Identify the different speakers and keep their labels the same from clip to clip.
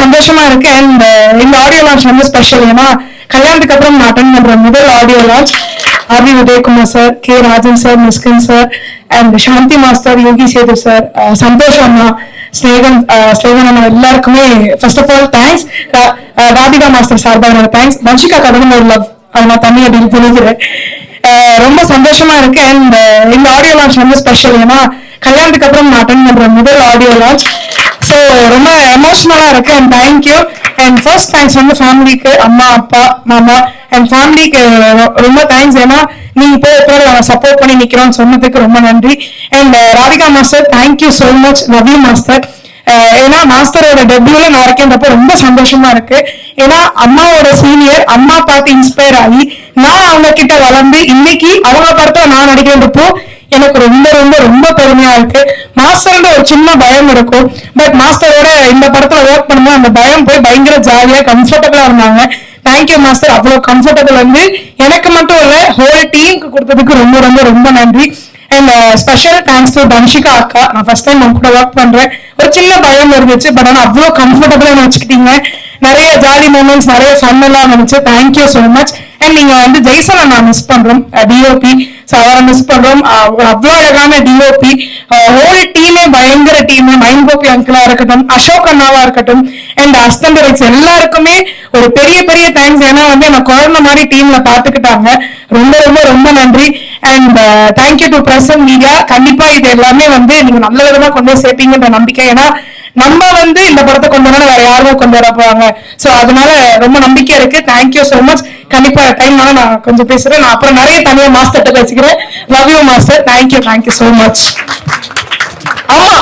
Speaker 1: சந்தோஷமா இருக்கு. And uh, இந்த ஆடியோ லான்ச் வந்து ஸ்பெஷல் ஏன்னா கல்யாணத்துக்கு அப்புறம் நான் அட்டன் பண்ற முதல் audio launch RV Udhayakumar sir K Rajan sir Mysskin sir and Shanthi master Yogi Sethu sir uh, Santhosh Anna Snehan uh, Snehan அண்ணா எல்லாருக்குமே first of all thanks Radhika master சார்பாக தேங்க்ஸ் வன்ஷிகா கடன் ஒரு லவ் அதை நான் தண்ணி அப்படின்னு புரிஞ்சுக்கிறேன் ரொம்ப சந்தோஷமா இருக்கு. அண்ட் இந்த ஆடியோ லான்ச் வந்து ஸ்பெஷல் ஏன்னா கல்யாணத்துக்கு அப்புறம் நான் அட்டன் பண்ற முதல் ஆடியோ லான்ச் ஸோ ரொம்ப எமோஷனலா இருக்கு. And thank you and first thanks வந்து ஃபேமிலிக்கு அம்மா அப்பா மாமா. அண்ட் ஃபேமிலிக்கு ரொம்ப தேங்க்ஸ் ஏன்னா நீங்க போய் போய் நாங்கள் சப்போர்ட் பண்ணி நிக்கிறோம்னு சொன்னதுக்கு ரொம்ப நன்றி. And uh, Radhika master thank you so much Ravi master ஏன்னா மாஸ்டரோட டெபியூல நான் இருக்கேன்றப்போ ரொம்ப சந்தோஷமா இருக்கு. ஏன்னா அம்மாவோட சீனியர் அம்மா பார்த்து இன்ஸ்பயர் ஆகி நான் அவங்க கிட்ட வளர்ந்து இன்னைக்கு அவங்க படத்துல நான் நடிக்கிறப்போ எனக்கு ரொம்ப ரொம்ப ரொம்ப பெருமையா இருக்கு. மாஸ்டரோட ஒரு சின்ன பயம் இருக்கும். பட் மாஸ்டரோட இந்த படத்துல ஒர்க் பண்ணும்போது அந்த பயம் போய் பயங்கர ஜாலியா கம்ஃபர்டபுளா இருந்தாங்க. தேங்க்யூ மாஸ்டர் அவ்வளவு கம்ஃபர்டபுள் வந்து எனக்கு மட்டும் இல்ல ஹோல் டீமுக்கு கொடுத்ததுக்கு ரொம்ப ரொம்ப ரொம்ப நன்றி. And special thanks to Dhanshika அக்கா. நான் ஃபர்ஸ்ட் டைம் உங்க கூட ஒர்க் பண்றேன். ஒரு சின்ன பயம் இருந்துச்சு பட் ஆனா அவ்வளோ கம்ஃபர்டபுளா வச்சுக்கிட்டீங்க. நிறைய ஜாலி மூமெண்ட்ஸ் நிறைய ஃபன் எல்லாம் இருந்துச்சு. தேங்க்யூ ஸோ மச் அண்ட் நீங்க வந்து ஜெய்சனை நான் மிஸ் பண்றோம். டிஓபி ஸோ மிஸ் பண்றோம் அவ்வளோ அழகான டிஓபி ஹோல் டீமே பயங்கர டீம் மைண்ட் கோபி அங்கிளா இருக்கட்டும் அசோக் அண்ணாவா இருக்கட்டும் அண்ட் அஸ்தம்பரைஸ் எல்லாருக்குமே ஒரு பெரிய பெரிய தேங்க்ஸ் ஏன்னா வந்து என்ன குழந்தை மாதிரி டீம்ல பாத்துக்கிட்டாங்க ரொம்ப ரொம்ப ரொம்ப நன்றி and thank you to Prasan media கண்டிப்பா இது எல்லாமே வந்து நீங்க நல்ல விதமா கொண்டு சேர்ப்பீங்கன்ற நம்பிக்கை ஏன்னா நம்ம வந்து இந்த படத்தை கொண்டு வர வேற யாருமே கொண்டு வர போறாங்க சோ அதனால ரொம்ப நம்பிக்கை இருக்கு தேங்க்யூ சோ மச் கண்டிப்பா டைம் நான் கொஞ்சம் பேசுறேன். நான் அப்புறம் நிறைய தனியா மாஸ்டர்கிட்ட பேசிக்கிறேன். Love you master thank you thank you so much ஆமா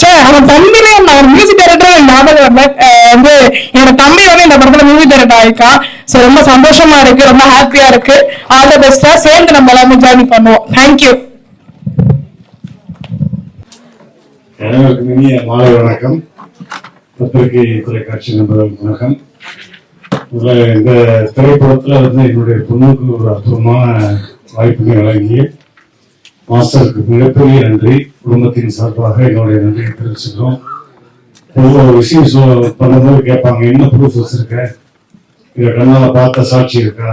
Speaker 1: சே அவன் தம்பிலே நான் ஒரு மியூசிக் டைரக்டர் ஞாபகம் வரல வந்து என்னோட தம்பி வந்து இந்த படத்துல மியூசிக் டைரக்டர் ஆயிருக்கான் சோ ரொம்ப சந்தோஷமா இருக்கு ரொம்ப ஹாப்பியா இருக்கு. ஆல் த பெஸ்டா சேர்ந்து நம்ம எல்லாமே ஜார்னி பண்ணுவோம். தேங்க்யூ
Speaker 2: அனைவருக்கும் மாலை வணக்கம். பத்திரிகை தொலைக்காட்சி நண்பர்களுக்கு வணக்கம். இந்த திரைப்படத்துல வந்து என்னுடைய பொண்ணுக்கு ஒரு அற்புதமான வாய்ப்பினை வழங்கி மாஸ்டருக்கு மிகப்பெரிய நன்றி. குடும்பத்தின் சார்பாக என்னுடைய நன்றியை தெரிவிச்சுக்கிறோம். ஒவ்வொரு ஒரு விஷயம் சொல் பண்ணும்போது கேட்பாங்க என்ன ப்ரூஃப் வச்சிருக்க? இதை கண்ணால பார்த்த சாட்சி இருக்கா?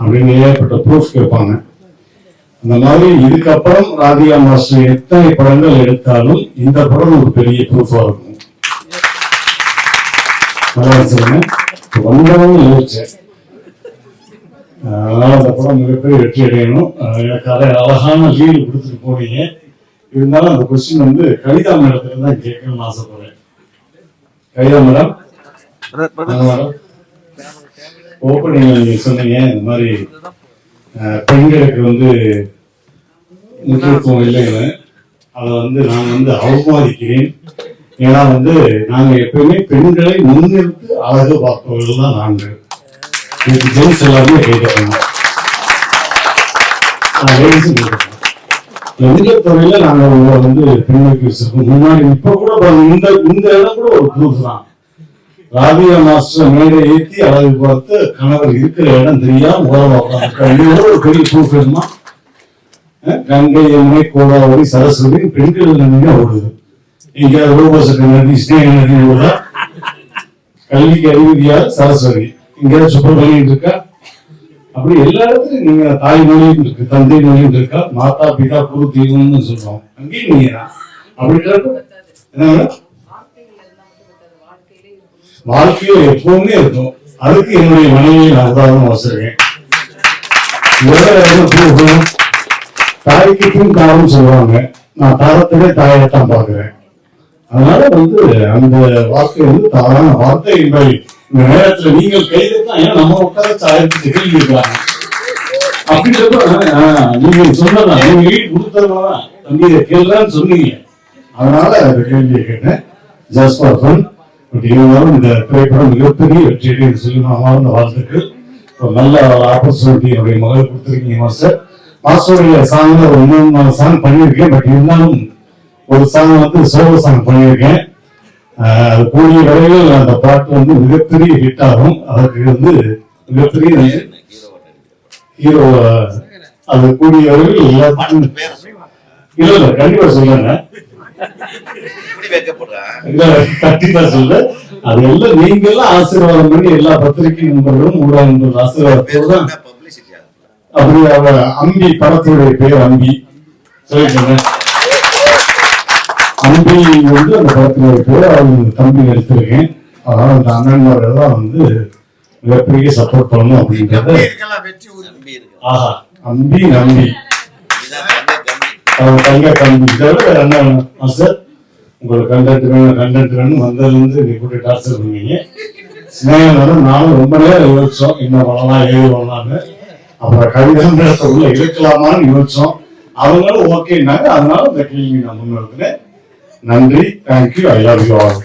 Speaker 2: அப்படின்னு ஏகப்பட்ட ப்ரூஃப் கேட்பாங்க. அந்த மாதிரி இதுக்கப்புறம் ராதிகா மாஸ்டர் எத்தனை படங்கள் எடுத்தாலும் இந்த படம் ஒரு பெரிய ப்ரூஃபா இருக்கும். நல்லா சொல்லுங்க. வந்தவங்க யோசிச்சேன் அதனால அந்த படம் மிகப்பெரிய வெற்றி அடையணும். அதை அழகான லீடு கொடுத்துட்டு போனீங்க. இருந்தாலும் அந்த கொஸ்டின் வந்து கவிதா மேடத்துல தான் கேட்கணும்னு ஆசைப்படுறேன். கவிதா மேடம். மேடம். ஓப்பனிங்ல நீங்க சொன்னீங்க இந்த மாதிரி பெண்களுக்கு வந்து முக்கியத்துவம் இல்லைன்னு. அதை வந்து நான் வந்து அவமானிக்கிறேன். ஏன்னா வந்து நாங்க எப்பயுமே பெண்களை முன்னிறுத்து அழகு பார்ப்பவர்கள் தான் நாங்கள். இன்னைக்கு ஜென்ஸ் எல்லாருமே கேட்கறாங்க எந்த துறையில நாங்க உங்களை வந்து பெண்களுக்கு வச்சிருக்கோம். முன்னாடி இப்ப கூட இந்த இந்த இடம் கூட ஒரு ப்ரூஃப் தான். ராதிகா மாஸ்டர் மேடை ஏத்தி அழகு பார்த்து கணவர் இருக்கிற இடம் தெரியாம ஓரமா உட்காந்துருக்காங்க ஒரு பெரிய ப்ரூஃப் வேணுமா அஹ் கங்கை யமுனை கோதாவரி சரஸ்வதி பெண்கள் ஓடுது. எங்கேயாவது ரூபசக்க நதி ஸ்னேக நதி ஓடுதா கல்விக்கு அறிகுறியார் சரஸ்வதி இங்க சுப்பிரமணியன் இருக்கா அப்படி எல்லா இடத்துலயும் நீங்க தாய்மொழியும் இருக்கு தந்தை மொழியும் இருக்கா மாதா பிதா குரு தெய்வம்னு சொல்றோம் அங்கேயும் நீங்க தான் வாழ்க்கையோ என்ன வாழ்க்கையில எப்பவுமே இருக்கும் அதுக்கு என்னுடைய மனைவியை நான் உதாரணம் வச்சிருக்கேன் தாய்க்கிட்டும் என்ன தாய்க்கு பின் தாரம் சொல்லுவாங்க. நான் தாரத்திலே தாயத்தான் பாக்குறேன் அதனால வந்து அந்த வார்த்தை வந்து தவறான வார்த்தை என்பதை இந்த நேரத்துல நீங்கள் கைதுதான் ஏன்னா நம்ம உட்கார ஆயிரத்தி கேள்வி இருக்காங்க அப்படின்றப்ப ஆஹ், நீங்க சொன்னதான் நீங்க வீட்டு கொடுத்ததுனால தண்ணீரை கேள்றான்னு சொன்னீங்க. அதனால அந்த கேள்வியை கேட்டேன். ஜஸ்ட் ஃபார் ஃபன் பட் இருந்தாலும் இந்த திரைப்படம் மிகப்பெரிய வெற்றியை என்று சொல்லி நான் வாழ்த்துக்கள். ஒரு நல்ல ஆப்பர்ச்சுனிட்டி என்னுடைய மகள் கொடுத்துருக்கீங்க மாஸ்டர். மாஸ்டருடைய சாங்கில் ஒரு மூணு நாலு சாங் பண்ணியிருக்கேன் பட் இருந்தாலும் ஒரு சாங் வந்து சோலோ சாங் பண்ணியிருக்கேன். அது கூடிய வரையில் அந்த பாட்டு வந்து மிகப்பெரிய ஹிட் ஆகும். அதற்கு வந்து மிகப்பெரிய ஹீரோ அது கூடிய வரையில் எல்லாத்துக்கும் இல்ல இல்ல கண்டிப்பா சொல்லுங்க கண்டிப்பா சொல்ல அது எல்லாம் நீங்க எல்லாம் ஆசீர்வாதம் பண்ணி எல்லா பத்திரிகை நண்பர்களும் ஊடக நண்பர்கள் ஆசீர்வாதத்தோடு தான் அப்படி அம்பி படத்துடைய பேர் அம்பி. சொல்லிட்டேங்க அம்பி வந்து அந்த படத்துடைய பேர் அவங்க தம்பி எடுத்திருக்கேன். அதனால அந்த அண்ணன்மார்கள் தான் வந்து மிகப்பெரிய சப்போர்ட் பண்ணணும் அப்படின்றத ஆஹா அம்பி நம்பி. அவங்க தங்க கம்பி என்ன வேணும்? மாஸ்டர் உங்களுக்கு கண்டென்ட் வேணும் கண்டென்ட் வேணும் வந்ததுலேருந்து நீ கூட டார்ச்சர் பண்ணீங்க ஸ்னேகம் நானும் ரொம்ப நேரம் யோசிச்சோம் என்ன பண்ணலாம் ஏது பண்ணலாம்னு. அப்புறம் கவிதை உள்ள இருக்கலாமான்னு யோசிச்சோம். அவங்களும் ஓகேனாங்க அதனால இந்த கேள்வி நான் முன்னிறுத்தினேன் நன்றி thank you I love you all